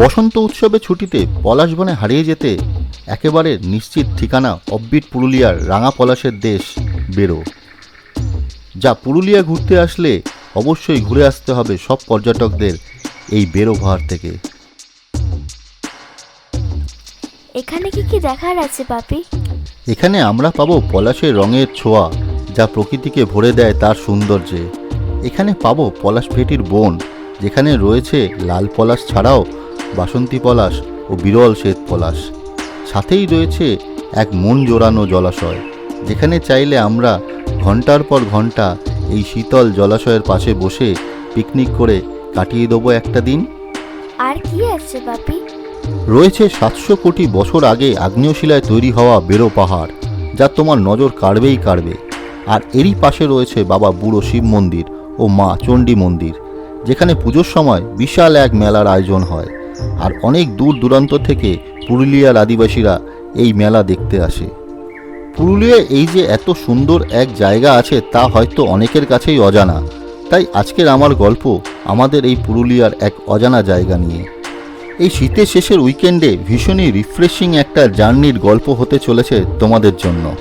বসন্ত উৎসবে ছুটিতে পলাশবনে হারিয়ে যেতে একেবারে নিশ্চিত ঠিকানা অব্বিট পুরুলিয়ার রাঙা পলাশের দেশ বেরো। যা পুরুলিয়া ঘুরতে আসলে অবশ্যই ঘুরে আসতে হবে সব পর্যটকদের এই বেরো পাহাড় থেকে। এখানে কি কি দেখার আছে পাপি? এখানে আমরা পাবো পলাশের রঙের ছোঁয়া যা প্রকৃতিকে ভরে দেয় তার সৌন্দর্যে। এখানে পাবো পলাশ ভেটির বন যেখানে রয়েছে লাল পলাশ ছাড়াও বাসন্তী পলাশ ও বিরল শ্বেত পলাশ। সাথেই রয়েছে এক মন জোড়ানো জলাশয়। যেখানে চাইলে আমরা ঘণ্টার পর ঘণ্টা এই শীতল জলাশয়ের পাশে বসে পিকনিক করে কাটিয়ে দেবো একটা দিন। আর কি আছে পাপি রয়েছে সাতশো কোটি বছর আগে আগ্নেয়শিলায় তৈরি হওয়া বেরো পাহাড় যা তোমার নজর কাড়বেই কাড়বে। আর এরই পাশে রয়েছে বাবা বুড়ো শিব মন্দির ও মা চণ্ডী মন্দির যেখানে পুজোর সময় বিশাল এক মেলার আয়োজন হয়। আর অনেক দূর দূরান্ত থেকে পুরুলিয়ার আদিবাসীরা এই মেলা দেখতে আসে। পুরুলিয়ায় এই যে এত সুন্দর এক জায়গা আছে তা হয়তো অনেকের কাছেই অজানা। তাই আজকের আমার গল্প আমাদের এই পুরুলিয়ার এক অজানা জায়গা নিয়ে। এই শীতের শেষের উইকেন্ডে ভীষণই রিফ্রেশিং একটা জার্নির গল্প হতে চলেছে তোমাদের জন্য।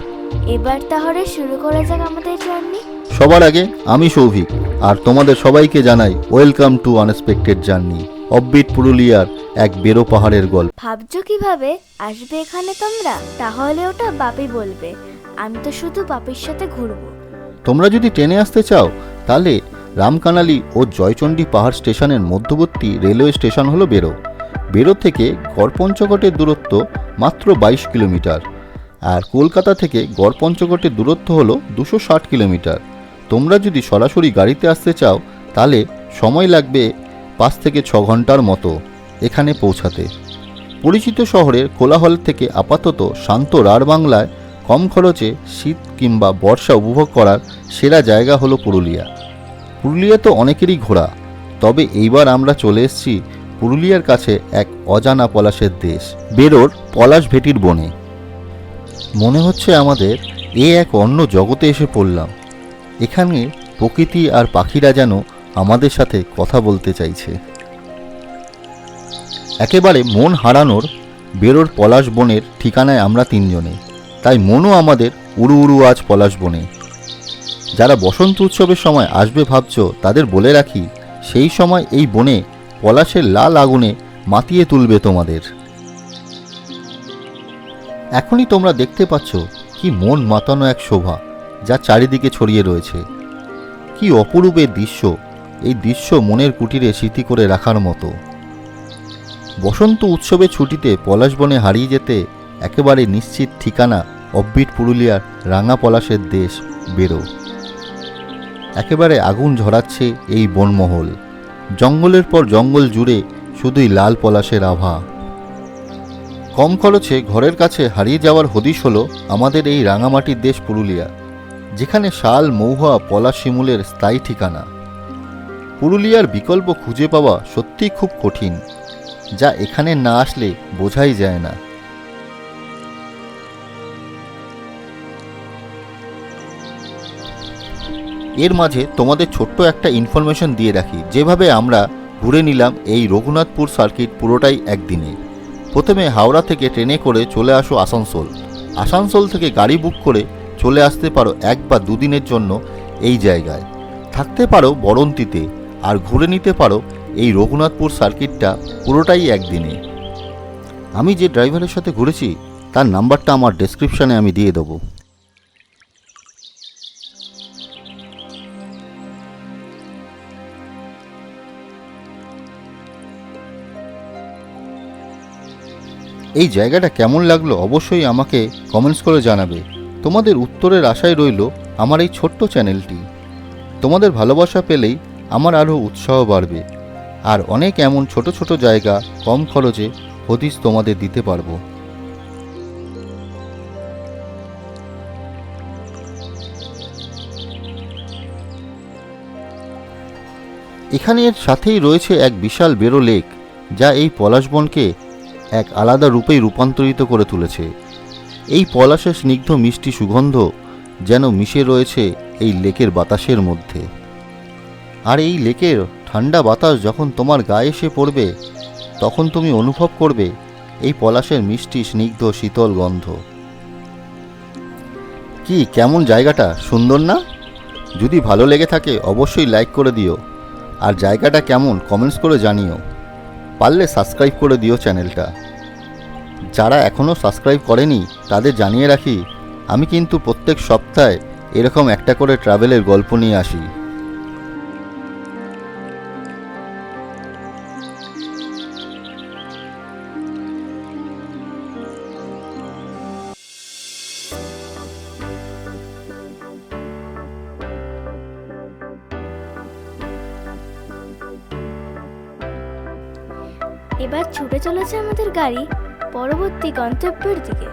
এবার তাহলে শুরু করা যাক আমাদের জার্নি। সবার আগে আমি সৌভিক আর তোমাদের সবাইকে জানাই ওয়েলকাম টু আনএক্সপেক্টেড জার্নি অব্বিট পুরুলিয়ার এক বেরো পাহাড়ের গল্প। ভাবছ কীভাবে? আসবে এখানে তোমরা? তাহলে ওটা বাপি বলবে। আমি তো শুধু বাপির সাথে ঘুরবো। তোমরা যদি ট্রেনে আসতে চাও তাহলে রামকানালি ও জয়চণ্ডী পাহাড় স্টেশনের মধ্যবর্তী রেলওয়ে স্টেশন হলো বেরো। বেরো থেকে গড়পঞ্চকোটের দূরত্ব মাত্র বাইশ কিলোমিটার। আর কলকাতা থেকে গড়পঞ্চকোটের দূরত্ব হলো দুশো ষাট কিলোমিটার। তোমরা যদি সরাসরি গাড়িতে আসতে চাও তাহলে সময় লাগবে পাঁচ থেকে ছ ঘণ্টার মতো এখানে পৌঁছাতে। পরিচিত শহরের কোলাহল থেকে আপাতত শান্ত রাঢ় বাংলায় কম খরচে শীত কিংবা বর্ষা উপভোগ করার সেরা জায়গা হলো পুরুলিয়া। পুরুলিয়া তো অনেকেরই ঘোরা, তবে এইবার আমরা চলে এসেছি পুরুলিয়ার কাছে এক অজানা পলাশের দেশ, বেরোর পলাশ ভেটির বনে। মনে হচ্ছে আমাদের এ এক অন্য জগতে এসে পড়লাম। এখানে প্রকৃতি আর পাখিরা যেন আমাদের সাথে কথা বলতে চাইছে। একেবারে মন হারানোর বেরোর পলাশ বনের ঠিকানায় আমরা তিনজনে। তাই মনও আমাদের উড়ু উড়ু আজ পলাশ বনে। যারা বসন্ত উৎসবের সময় আসবে ভাবছ, তাদের বলে রাখি, সেই সময় এই বনে পলাশের লাল আগুনে মাতিয়ে তুলবে তোমাদের। এখনই তোমরা দেখতে পাচ্ছ কি মন মাতানো এক শোভা, যা চারিদিকে ছড়িয়ে রয়েছে। কি অপরূপের দৃশ্য এই দৃশ্য মনের কুটিরে স্মৃতি করে রাখার মতো। বসন্ত উৎসবের ছুটিতে পলাশবনে হারিয়ে যেতে একেবারে নিশ্চিত ঠিকানা অব্বিট পুরুলিয়ার রাঙা পলাশের দেশ বেরো। একেবারে আগুন ঝরাচ্ছে এই বনমহল। জঙ্গলের পর জঙ্গল জুড়ে শুধুই লাল পলাশের আভা। কম খরচে ঘরের কাছে হারিয়ে যাওয়ার হদিশ হলো আমাদের এই রাঙামাটির দেশ পুরুলিয়া, যেখানে শাল মৌহা পলাশ শিমুলের স্থায়ী ঠিকানা। পুরুলিয়ার বিকল্প খুঁজে পাওয়া সত্যিই খুব কঠিন, যা এখানে না আসলে বোঝাই যায় না। এর মাঝে তোমাদের ছোট্ট একটা ইনফরমেশন দিয়ে রাখি, যেভাবে আমরা ঘুরে নিলাম এই রঘুনাথপুর সার্কিট পুরোটাই একদিনে। প্রথমে হাওড়া থেকে ট্রেনে করে চলে আসো আসানসোল। আসানসোল থেকে গাড়ি বুক করে চলে আসতে পারো এক বা দুদিনের জন্য এই জায়গায়। থাকতে পারো বরন্তিতে। আর ঘুরে নিতে পারো, এই রঘুনাথপুর সার্কিটটা পুরোটাই একদিনে। আমি যে ড্রাইভারের সাথে ঘুরেছি, তার নাম্বারটা আমার ডেসক্রিপশানে আমি দিয়ে দেবো। এই জায়গাটা কেমন লাগল অবশ্যই আমাকে কমেন্টস করে জানাবে। তোমাদের উত্তরের আশায় রইল আমার এই ছোট্ট চ্যানেলটি। তোমাদের ভালোবাসা পেলেই আমার আরও উৎসাহ বাড়বে। আর অনেক এমন ছোট ছোট জায়গা কম খরচে হদিস তোমাদের দিতে পারব। এখানে এর সাথেই রয়েছে এক বিশাল বেরো লেক, যা এই পলাশবনকে এক আলাদা রূপেই রূপান্তরিত করে তুলেছে। এই পলাশের স্নিগ্ধ মিষ্টি সুগন্ধ যেন মিশে রয়েছে এই লেকের বাতাসের মধ্যে। আর এই লেকের ঠান্ডা বাতাস যখন তোমার গায়ে এসে পড়বে, তখন তুমি অনুভব করবে এই পলাশের মিষ্টি, স্নিগ্ধ, শীতল গন্ধ। কি, কেমন জায়গাটা? সুন্দর না? যদি ভালো লেগে থাকে, অবশ্যই লাইক করে দিও। আর জায়গাটা কেমন কমেন্টস করে জানিও। পারলে সাবস্ক্রাইব করে দিও চ্যানেলটা। যারা এখনও সাবস্ক্রাইব করেনি, তাদের জানিয়ে রাখি, আমি কিন্তু প্রত্যেক সপ্তাহে এরকম একটা করে ট্রাভেলের গল্প নিয়ে আসি। চলেছে আমাদের গাড়ি পরবর্তী গন্তব্যের দিকে।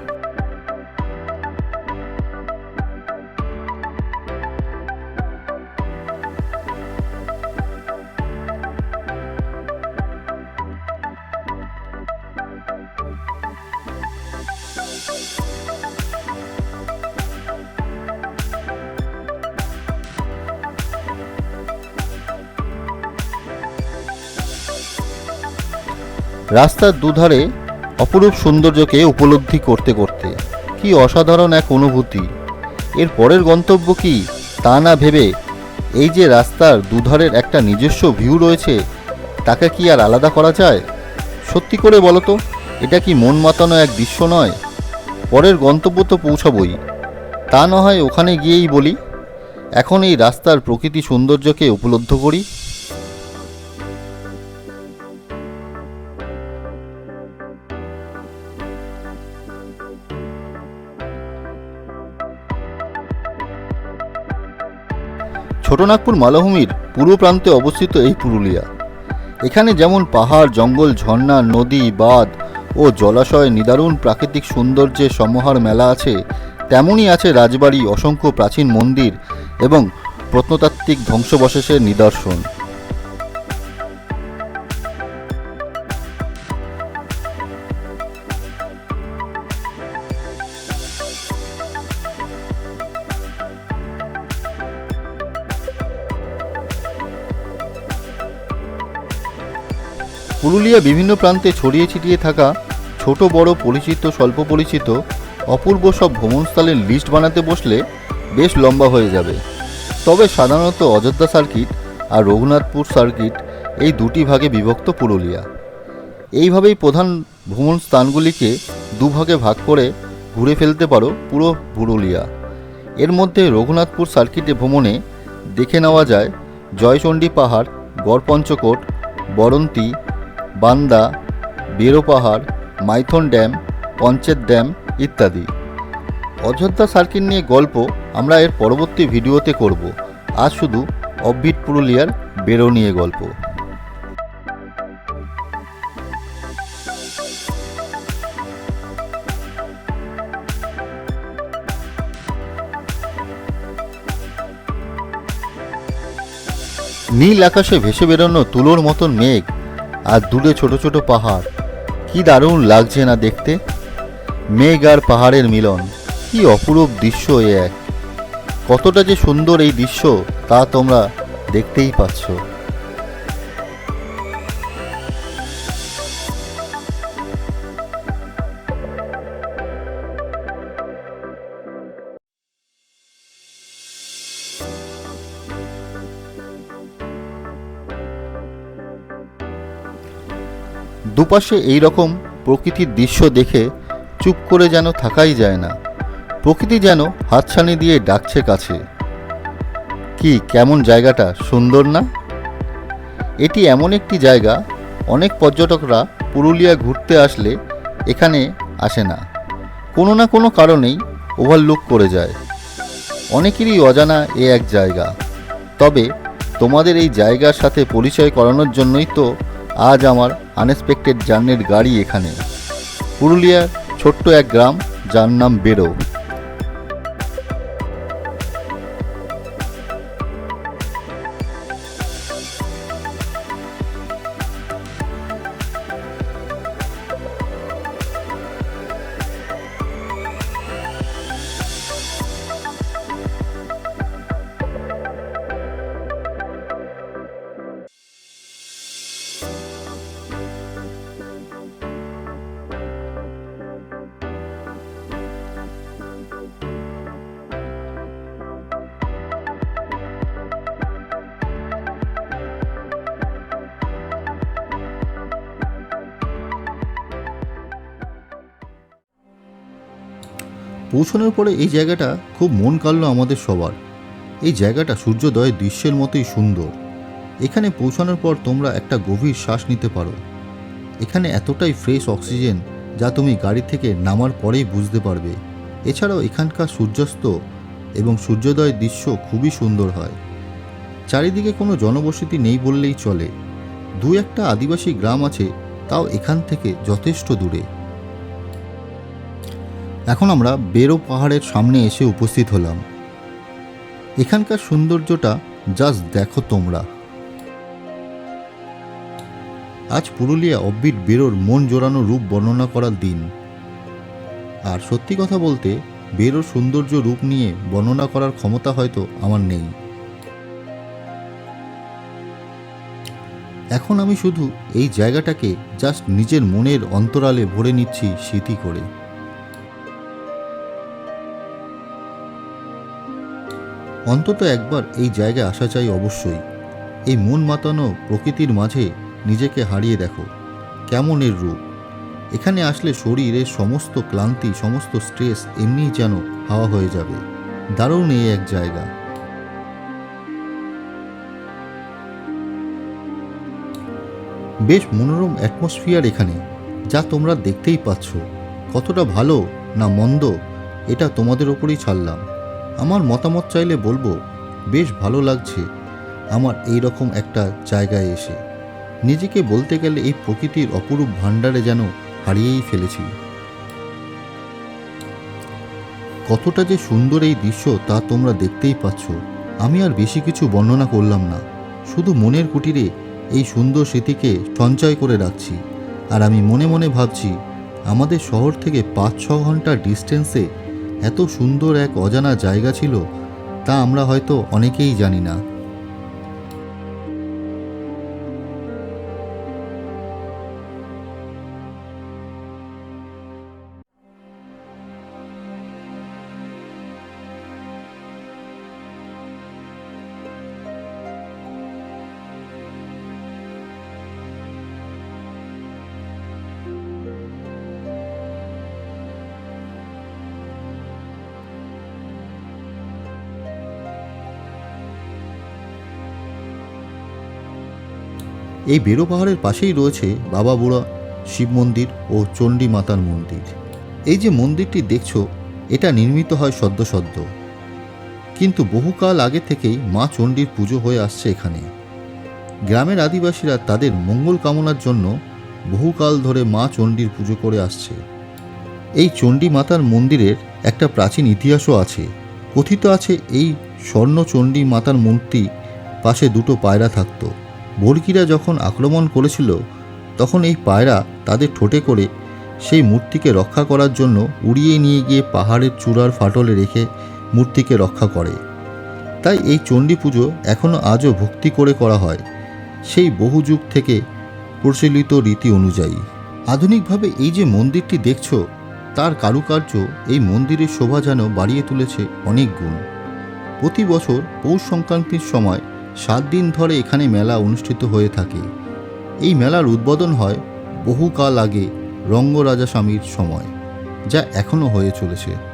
রাস্তার দুধারে অপরূপ সৌন্দর্যকে উপলব্ধি করতে করতে কি অসাধারণ এক অনুভূতি। এর পরের গন্তব্য কি তা না ভেবে এই যে রাস্তার দুধারের একটা নিজস্ব ভিউ রয়েছে, তাকে কি আর আলাদা করা যায়? সত্যি করে বলো তো, এটা কি মন মাতানো এক দৃশ্য নয়? পরের গন্তব্য তো পৌঁছাবই। তা না হয় ওখানে গিয়েই বলি, এখন এই রাস্তার প্রকৃতি সৌন্দর্যকে উপলব্ধ করি। ছোটনাগপুর মালভূমির পূর্ব প্রান্তে অবস্থিত এই পুরুলিয়া। এখানে যেমন পাহাড়, জঙ্গল, ঝর্ণা, নদী, বাঁধ ও জলাশয়ে নিদারুণ প্রাকৃতিক সৌন্দর্যের সমাহার মেলা আছে, তেমনই আছে রাজবাড়ি, অসংখ্য প্রাচীন মন্দির এবং প্রত্নতাত্ত্বিক ধ্বংসবশেষের নিদর্শন। পুরুলিয়া বিভিন্ন প্রান্তে ছড়িয়ে ছিটিয়ে থাকা ছোট বড় পরিচিত, স্বল্প পরিচিত, অপূর্ব সব ভ্রমণস্থলের লিস্ট বানাতে বসলে বেশ লম্বা হয়ে যাবে। তবে সাধারণত অযোধ্যা সার্কিট আর রঘুনাথপুর সার্কিট এই দুটি ভাগে বিভক্ত পুরুলিয়া। এইভাবেই প্রধান ভ্রমণ স্থানগুলিকে দুভাগে ভাগ করে ঘুরে ফেলতে পারো পুরো পুরুলিয়া। এর মধ্যে রঘুনাথপুর সার্কিটে ভ্রমণে দেখে নেওয়া যায় জয়চণ্ডী পাহাড়, গড়পঞ্চকোট, বরন্তি বান্দা, বেরো পাহাড়, মাইথন ড্যাম, পঞ্চেত ড্যাম ইত্যাদি। অযোধ্যা সার্কিট নিয়ে গল্প আমরা এর পরবর্তী ভিডিওতে করব। আজ শুধু অববিট পুরুলিয়ার বেরো নিয়ে গল্প। নীল আকাশে ভেসে বেরোনো তুলোর মতন মেঘ আর দূরে ছোট ছোট পাহাড়। কি দারুণ লাগছে না দেখতে? মেঘ আর পাহাড়ের মিলন, কি অপরূপ দৃশ্য এ এক। কতটা যে সুন্দর এই দৃশ্য তা তোমরা দেখতেই পাচ্ছ। দুপাশে এই রকম প্রকৃতির দৃশ্য দেখে চুপ করে যেন থাকাই যায় না। প্রকৃতি যেন হাতছানি দিয়ে ডাকছে কাছে। কি, কেমন জায়গাটা? সুন্দর না? এটি এমন একটি জায়গা, অনেক পর্যটকরা পুরুলিয়া ঘুরতে আসলে এখানে আসে না। কোনো না কোনো কারণেই ওভারলুক করে যায়। অনেকেরই অজানা এ এক জায়গা। তবে তোমাদের এই জায়গার সাথে পরিচয় করানোর জন্যই তো আজ আমার আনএক্সপেক্টেড জার্নির গাড়ি এখানে। পুরুলিয়ার ছোট্ট এক গ্রাম যার নাম বেরো। পৌঁছানোর পরে এই জায়গাটা খুব মন কাড়ল আমাদের সবার। এই জায়গাটা সূর্যোদয়ের দৃশ্যের মতোই সুন্দর। এখানে পৌঁছানোর পর তোমরা একটা গভীর শ্বাস নিতে পারো। এখানে এতটাই ফ্রেশ অক্সিজেন যা তুমি গাড়ি থেকে নামার পরেই বুঝতে পারবে। এছাড়াও এখানকার সূর্যাস্ত এবং সূর্যোদয়ের দৃশ্য খুবই সুন্দর হয়। চারিদিকে কোনো জনবসতি নেই বললেই চলে। দু একটা আদিবাসী গ্রাম আছে, তাও এখান থেকে যথেষ্ট দূরে। এখন আমরা বেরো পাহাড়ের সামনে এসে উপস্থিত হলাম। এখানকার সৌন্দর্যটা জাস্ট দেখো তোমরা। আজ পুরুলিয়া অব্বিট বেরোর মন জোড়ানো রূপ বর্ণনা করার দিন। আর সত্যি কথা বলতে, বেরোর সৌন্দর্য রূপ নিয়ে বর্ণনা করার ক্ষমতা হয়তো আমার নেই। এখন আমি শুধু এই জায়গাটাকে জাস্ট নিজের মনের অন্তরালে ভরে নিচ্ছি স্মৃতি করে। অন্তত একবার এই জায়গায় আসা চাই অবশ্যই। এই মন মাতানো প্রকৃতির মাঝে নিজেকে হারিয়ে দেখো। কেমন এর রূপ? এখানে আসলে শরীরের সমস্ত ক্লান্তি, সমস্ত স্ট্রেস এমনিই যেন হাওয়া হয়ে যাবে। দারুণ এই এক জায়গা। বেশ মনোরম অ্যাটমসফিয়ার এখানে, যা তোমরা দেখতেই পাচ্ছ। কতটা ভালো না মন্দ, এটা তোমাদের ওপরেই ছাড়লাম। আমার মতামত চাইলে বলব, বেশ ভালো লাগছে আমার এই রকম একটা জায়গায় এসে। নিজেকে বলতে গেলে এই প্রকৃতির অপরূপ ভাণ্ডারে যেন হারিয়েই ফেলেছি। কতটা যে সুন্দর এই দৃশ্য তা তোমরা দেখতেই পাচ্ছ। আমি আর বেশি কিছু বর্ণনা করলাম না। শুধু মনের কুটিরে এই সুন্দর স্মৃতিকে সঞ্চয় করে রাখছি। আর আমি মনে মনে ভাবছি, আমাদের শহর থেকে পাঁচ ছ ঘণ্টা ডিস্টেন্সে এত সুন্দর এক অজানা জায়গা ছিল তা আমরা হয়তো অনেকেই জানি না। এই বেরো পাহাড়ের পাশেই রয়েছে বাবা বুড়া শিব মন্দির ও চণ্ডী মাতার মন্দির। এই যে মন্দিরটি দেখছ, এটা নির্মিত হয় সদ্য সদ্য। কিন্তু বহুকাল আগে থেকেই মা চণ্ডীর পুজো হয়ে আসছে এখানে। গ্রামের আদিবাসীরা তাদের মঙ্গল কামনার জন্য বহুকাল ধরে মা চণ্ডীর পুজো করে আসছে। এই চণ্ডী মাতার মন্দিরের একটা প্রাচীন ইতিহাসও আছে। কথিত আছে এই স্বর্ণ চণ্ডী মাতার মূর্তি পাশে দুটো পায়রা থাকতো। বর্গিরা যখন আক্রমণ করেছিল, তখন এই পায়রা তাদের ঠোঁটে করে সেই মূর্তিকে রক্ষা করার জন্য উড়িয়ে নিয়ে গিয়ে পাহাড়ের চূড়ার ফাটলে রেখে মূর্তিকে রক্ষা করে। তাই এই চণ্ডী পুজো এখনও আজও ভক্তি করে করা হয়, সেই বহু যুগ থেকে প্রচলিত রীতি অনুযায়ী। আধুনিকভাবে এই যে মন্দিরটি দেখছ, তার কারুকার্য এই মন্দিরের শোভা যেন বাড়িয়ে তুলেছে অনেক গুণ। প্রতি বছর পৌষ সংক্রান্তির সময় সাত দিন ধরে এখানে মেলা অনুষ্ঠিত হয়ে থাকে। এই মেলার উদ্বোধন হয় বহুকাল আগে রঙ্গরাজা স্বামীর সময়, যা এখনও হয়ে চলেছে।